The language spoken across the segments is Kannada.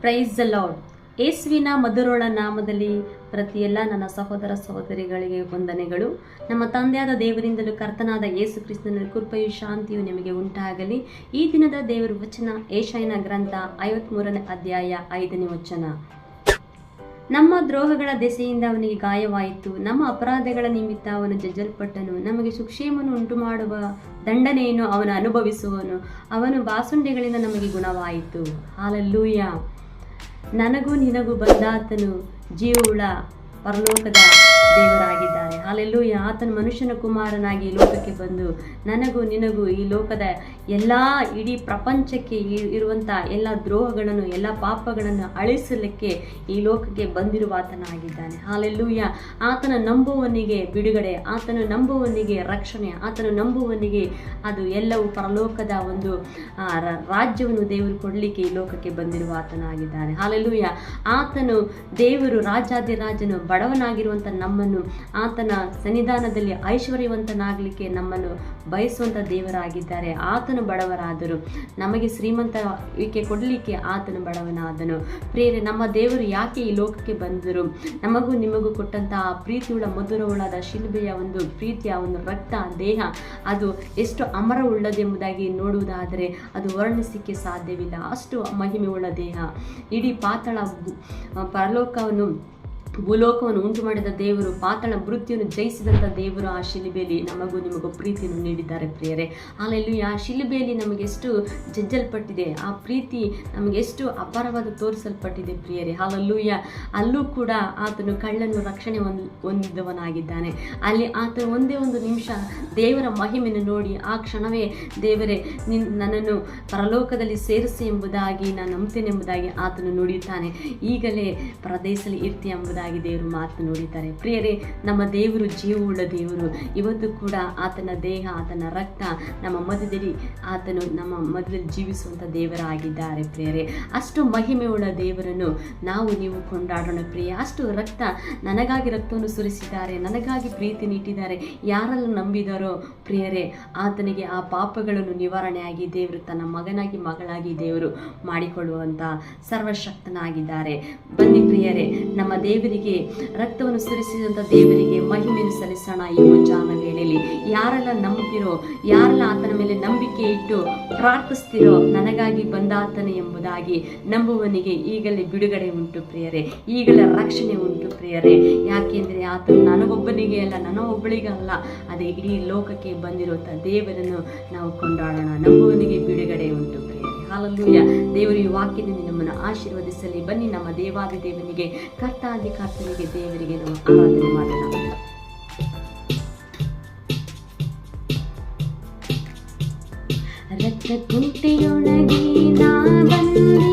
ಪ್ರೈಸ್ ಲಾರ್ಡ್ ಯೇಸುವಿನ ಮಧುರೋಳ ನಾಮದಲ್ಲಿ ಪ್ರತಿಯೆಲ್ಲ ನನ್ನ ಸಹೋದರ ಸಹೋದರಿಗಳಿಗೆ ವಂದನೆಗಳು. ನಮ್ಮ ತಂದೆಯಾದ ದೇವರಿಂದಲೂ ಕರ್ತನಾದ ಏಸು ಕ್ರಿಸ್ತನ ಕೃಪೆಯು ಶಾಂತಿಯು ನಿಮಗೆ ಉಂಟಾಗಲಿ. ಈ ದಿನದ ದೇವರ ವಚನ ಏಷಾಯನ ಗ್ರಂಥ ಐವತ್ಮೂರನೇ ಅಧ್ಯಾಯ ಐದನೇ ವಚನ. ನಮ್ಮ ದ್ರೋಹಗಳ ದೆಸೆಯಿಂದ ಅವನಿಗೆ ಗಾಯವಾಯಿತು. ನಮ್ಮ ಅಪರಾಧಗಳ ನಿಮಿತ್ತ ಅವನು ಜಜ್ಜಲ್ಪಟ್ಟನು. ನಮಗೆ ಸುಕ್ಷೇಮನು ಉಂಟು ಮಾಡುವ ದಂಡನೆಯನ್ನು ಅವನು ಅನುಭವಿಸುವನು. ಅವನು ಬಾಸುಂಡೆಗಳಿಂದ ನಮಗೆ ಗುಣವಾಯಿತು. ಹಾಲಲ್ಲೂಯ. ನನಗೂ ನಿನಗೂ ಬಂದಾತನು ಜೀವವುಳ್ಳ ಪರಲೋಕದ ದೇವರಾಗಿದ್ದಾರೆ. ಅಲ್ಲೆಲ್ಲೂ ಆತನ ಮನುಷ್ಯನ ಕುಮಾರನಾಗಿ ಈ ಲೋಕಕ್ಕೆ ಬಂದು ನನಗೂ ನಿನಗೂ ಈ ಲೋಕದ ಎಲ್ಲ ಇಡೀ ಪ್ರಪಂಚಕ್ಕೆ ಇರುವಂಥ ಎಲ್ಲ ದ್ರೋಹಗಳನ್ನು, ಎಲ್ಲ ಪಾಪಗಳನ್ನು ಅಳಿಸಲಿಕ್ಕೆ ಈ ಲೋಕಕ್ಕೆ ಬಂದಿರುವ ಆತನಾಗಿದ್ದಾನೆ ಆತನ ನಂಬುವವನಿಗೆ ಬಿಡುಗಡೆ, ಆತನ ನಂಬುವವನಿಗೆ ರಕ್ಷಣೆ, ಆತನ ನಂಬುವವನಿಗೆ ಅದು ಎಲ್ಲವೂ ಪರಲೋಕದ ಒಂದು ರಾಜ್ಯವನ್ನು ದೇವರು ಕೊಡಲಿಕ್ಕೆ ಈ ಲೋಕಕ್ಕೆ ಬಂದಿರುವ ಆತನಾಗಿದ್ದಾನೆ ಆತನು ದೇವರು ರಾಜಾದಿರಾಜನು ಬಡವನಾಗಿರುವಂಥ ನಮ್ಮನ್ನು ಆತನ ಸನ್ನಿಧಾನದಲ್ಲಿ ಐಶ್ವರ್ಯವಂತನಾಗಲಿಕ್ಕೆ ನಮ್ಮನ್ನು ಬಯಸುವಂಥ ದೇವರಾಗಿದ್ದಾರೆ. ಆತನು ಬಡವರಾದರು. ನಮಗೆ ಶ್ರೀಮಂತ ಈಕೆ ಕೊಡಲಿಕ್ಕೆ ಆತನು ಬಡವನಾದನು. ಪ್ರೇರೆ ನಮ್ಮ ದೇವರು ಯಾಕೆ ಈ ಲೋಕಕ್ಕೆ ಬಂದರು? ನಮಗೂ ನಿಮಗೂ ಕೊಟ್ಟಂತಹ ಪ್ರೀತಿಯುಳ್ಳ ಮಧುರವುಳ್ಳದ ಶಿಲ್ಬೆಯ ಒಂದು ಪ್ರೀತಿಯ, ಒಂದು ರಕ್ತ, ದೇಹ, ಅದು ಎಷ್ಟು ಅಮರ ಉಳ್ಳದೆಂಬುದಾಗಿ ನೋಡುವುದಾದರೆ ಅದು ವರ್ಣಿಸಲಿಕ್ಕೆ ಸಾಧ್ಯವಿಲ್ಲ. ಅಷ್ಟು ಮಹಿಮೆ ಉಳ್ಳ ದೇಹ. ಇಡೀ ಪಾತಳ ಪರಲೋಕವನ್ನು ಭೂಲೋಕವನ್ನು ಉಂಟು ಮಾಡಿದ ದೇವರು, ಪಾತಳ ಮೃತ್ಯುವನ್ನು ಜಯಿಸಿದಂಥ ದೇವರು ಆ ಶಿಲುಬೆಯಲ್ಲಿ ನಮಗೂ ನಿಮಗೂ ಪ್ರೀತಿಯನ್ನು ನೀಡಿದ್ದಾರೆ ಪ್ರಿಯರೇ. ಅಲ್ಲೆಲ್ಲೂ ಆ ಶಿಲುಬೆಯಲ್ಲಿ ನಮಗೆಷ್ಟು ಜಜ್ಜಲ್ಪಟ್ಟಿದೆ ಆ ಪ್ರೀತಿ ನಮಗೆಷ್ಟು ಅಪಾರವಾದ ತೋರಿಸಲ್ಪಟ್ಟಿದೆ ಪ್ರಿಯರೇ. ಹಾಲಲ್ಲೂಯ್ಯ ಅಲ್ಲೂ ಕೂಡ ಆತನು ಕಳ್ಳನ್ನು ರಕ್ಷಣೆ ಹೊಂದ್, ಹೊಂದಿದವನಾಗಿದ್ದಾನೆ. ಅಲ್ಲಿ ಆತ ಒಂದೇ ಒಂದು ನಿಮಿಷ ದೇವರ ಮಹಿಮೆಯನ್ನು ನೋಡಿ, ಆ ಕ್ಷಣವೇ ದೇವರೇ, ನಿನ್, ನನ್ನನ್ನು ಪರಲೋಕದಲ್ಲಿ ಸೇರಿಸಿ ಎಂಬುದಾಗಿ, ನಾನು ನಂಬ್ತೇನೆ ಎಂಬುದಾಗಿ ಆತನು ನುಡಿಯುತ್ತಾನೆ. ಈಗಲೇ ಪ್ರದೇಶದಲ್ಲಿ ಇರ್ತಿ ಎಂಬುದಾಗಿ ದೇವರು ಮಾತು ನೋಡಿದ್ದಾರೆ ಪ್ರಿಯರೇ, ನಮ್ಮ ದೇವರು ಜೀವವುಳ್ಳ ದೇವರು. ಇವತ್ತು ಕೂಡ ಆತನ ದೇಹ, ಆತನ ರಕ್ತ ನಮ್ಮ ಮಧ್ಯದಲ್ಲಿ, ಆತನು ನಮ್ಮ ಮಧ್ಯದಲ್ಲಿ ಜೀವಿಸುವಂಥ ದೇವರಾಗಿದ್ದಾರೆ ಪ್ರಿಯರೇ. ಅಷ್ಟು ಮಹಿಮೆಯುಳ್ಳ ದೇವರನ್ನು ನಾವು ನೀವು ಕೊಂಡಾಡೋಣ ಪ್ರಿಯ ಅಷ್ಟು ರಕ್ತ ನನಗಾಗಿ ರಕ್ತವನ್ನು ಸುರಿಸಿದ್ದಾರೆ, ನನಗಾಗಿ ಪ್ರೀತಿ ನೀಟಿದ್ದಾರೆ ಯಾರೆಲ್ಲ ನಂಬಿದಾರೋ ಪ್ರಿಯರೇ, ಆತನಿಗೆ ಆ ಪಾಪಗಳನ್ನು ನಿವಾರಣೆಯಾಗಿ ದೇವರು ತನ್ನ ಮಗನಾಗಿ, ಮಗಳಾಗಿ ದೇವರು ಮಾಡಿಕೊಳ್ಳುವಂಥ ಸರ್ವಶಕ್ತನಾಗಿದ್ದಾರೆ. ಬನ್ನಿ ಪ್ರಿಯರೇ, ನಮ್ಮ ದೇವರಿಗೆ, ರಕ್ತವನ್ನು ಸುರಿಸಿದಂಥ ದೇವರಿಗೆ ಮಹಿಮೆಯನ್ನು ಸಲ್ಲಿಸೋಣ ಈ ಮುಂಜಾನ ವೇಳೆಯಲ್ಲಿ. ಯಾರೆಲ್ಲ ನಂಬಿರೋ ಯಾರೆಲ್ಲ ಆತನ ಮೇಲೆ ನಂಬಿಕೆ ಇಟ್ಟು ಪ್ರಾರ್ಥಿಸ್ತಿರೋ ನನಗಾಗಿ ಬಂದಾತನೆ ಎಂಬುದಾಗಿ ನಂಬುವನಿಗೆ ಈಗಲೇ ಬಿಡುಗಡೆ ಉಂಟು ಪ್ರಿಯರೇ. ಈಗಲೇ ರಕ್ಷಣೆ ಉಂಟು ಪ್ರಿಯರೇ. ಯಾಕೆಂದರೆ ಆತನು ನನಗೊಬ್ಬನಿಗೆ ಅಲ್ಲ ಅಲ್ಲ. ಅದೇ ಇಡೀ ಲೋಕಕ್ಕೆ ಬಂದಿರುವಂಥ ದೇವರನ್ನು ನಾವು ಕೊಂಡಾಡೋಣ. ನಂಬುವನಿಗೆ ಬಿಡುಗಡೆ ಉಂಟು ಪ್ರಿಯರೇ. ಹಾಲಲ್ಲೂಯ ದೇವರು ಈ ವಾಕ್ಯದಿಂದ ನಮ್ಮನ್ನು ಆಶೀರ್ವದಿಸಲಿ. ಬನ್ನಿ ನಮ್ಮ ದೇವಾದಿ ದೇವನಿಗೆ, ಕರ್ತಾದಿ ಕರ್ತನಿಗೆ, ದೇವರಿಗೆ ನಮ್ಮ ಆರಾಧನೆ ಮಾಡೋಣ. ರಕ್ತಕುಂಟೆಯೊಳಗೆ ನಾ ಬಂದಿರುವೆ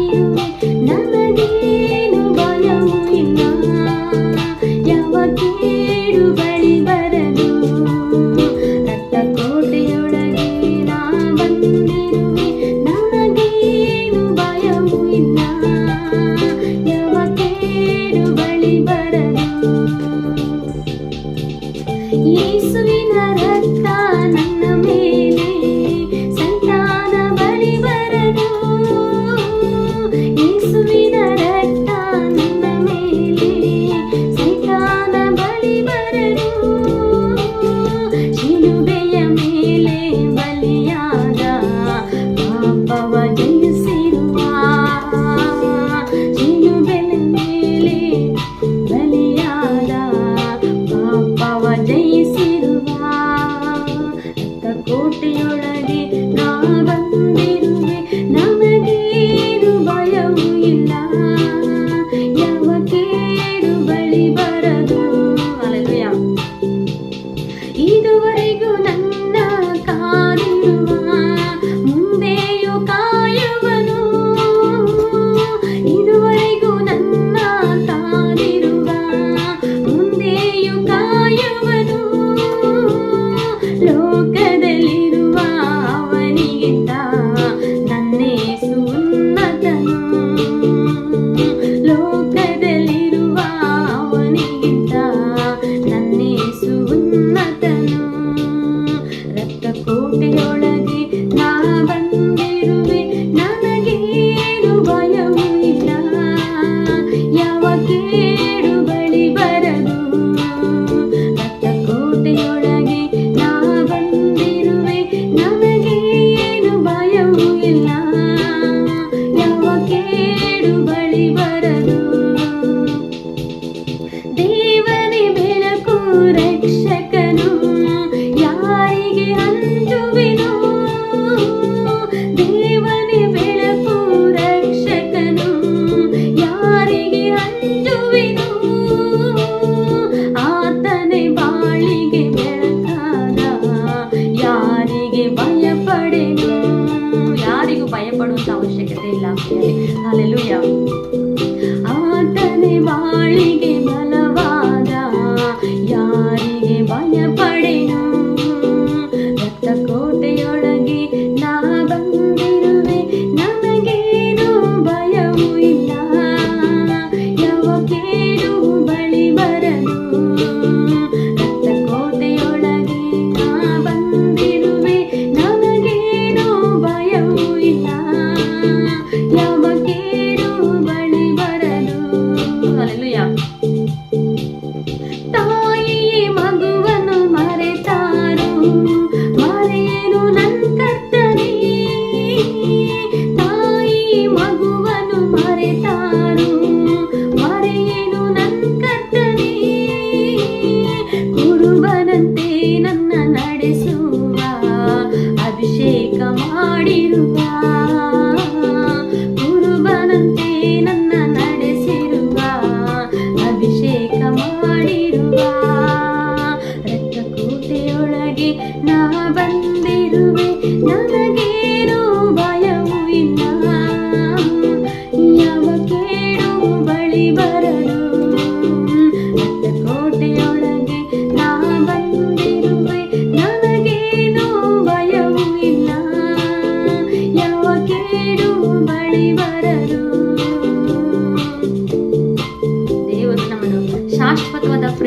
ಸೇರುವೆ ನಾ ಯಾರಿಗೆ ಭಯ ಪಡೆನೋ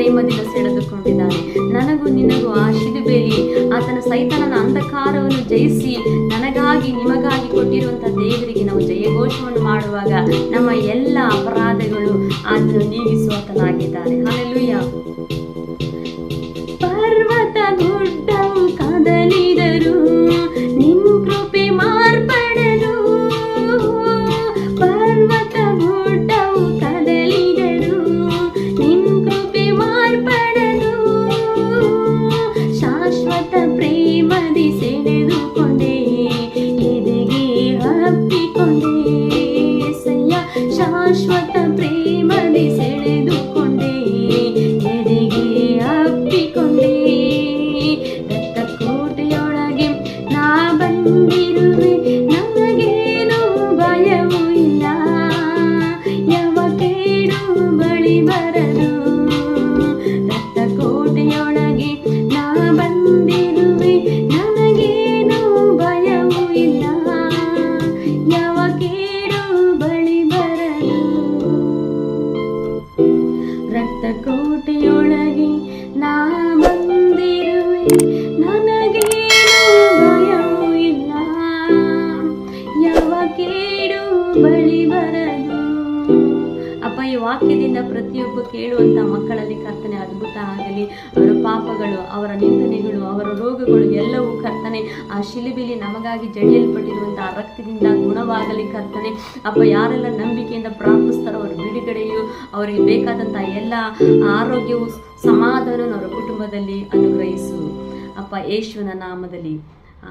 ಪ್ರೇಮದಿಂದ ಸೆಳೆದುಕೊಂಡಿದ್ದಾನೆ. ನನಗೂ ನಿನಗೂ ಆ ಆತನ ಸೈತಾನನ ಅಂಧಕಾರವನ್ನು ಜಯಿಸಿ, ನನಗಾಗಿ ನಿಮಗಾಗಿ ಕೊಟ್ಟಿರುವಂತಹ ದೇವರಿಗೆ ನಾವು ಜಯಘೋಷವನ್ನು ಮಾಡುವಾಗ ನಮ್ಮ ಎಲ್ಲ ಅಪರಾಧಗಳು ಆತನು ನೀಗಿಸುವಂತನಾಗಿದ್ದಾನೆ ಯಾವ ಮಕ್ಕಳಲ್ಲಿ ಕರ್ತನೆ ಅದ್ಭುತ ಆಗಲಿ, ಅವರ ಪಾಪಗಳು, ಅವರ ನಿಂದನೆಗಳು, ಅವರ ರೋಗಗಳು ಎಲ್ಲವೂ ಕರ್ತನೆ, ಆ ಶಿಲಿಬಿಲಿ ನಮಗಾಗಿ ಜಡಿಯಲ್ಪಟ್ಟಿರುವಂತಹ ರಕ್ತದಿಂದ ಗುಣವಾಗಲಿ ಕರ್ತನೆ. ಅಪ್ಪ, ಯಾರೆಲ್ಲ ನಂಬಿಕೆಯಿಂದ ಪ್ರಾರ್ಥಿಸ್ತಾರೋ ಅವರ ಬಿಡುಗಡೆಯು ಅವರಿಗೆ ಬೇಕಾದಂತಹ ಎಲ್ಲ ಆರೋಗ್ಯವು ಸಮಾಧಾನವನ್ನು ಅವರ ಕುಟುಂಬದಲ್ಲಿ ಅನುಗ್ರಹಿಸು. ಅಪ್ಪ, ಯೇಸುವನ ನಾಮದಲ್ಲಿ.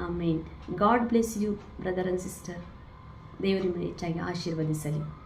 Amen. God bless you, brother and sister. ದೇವರಿಂದ ಹೆಚ್ಚಾಗಿ ಆಶೀರ್ವದಿಸಲಿ.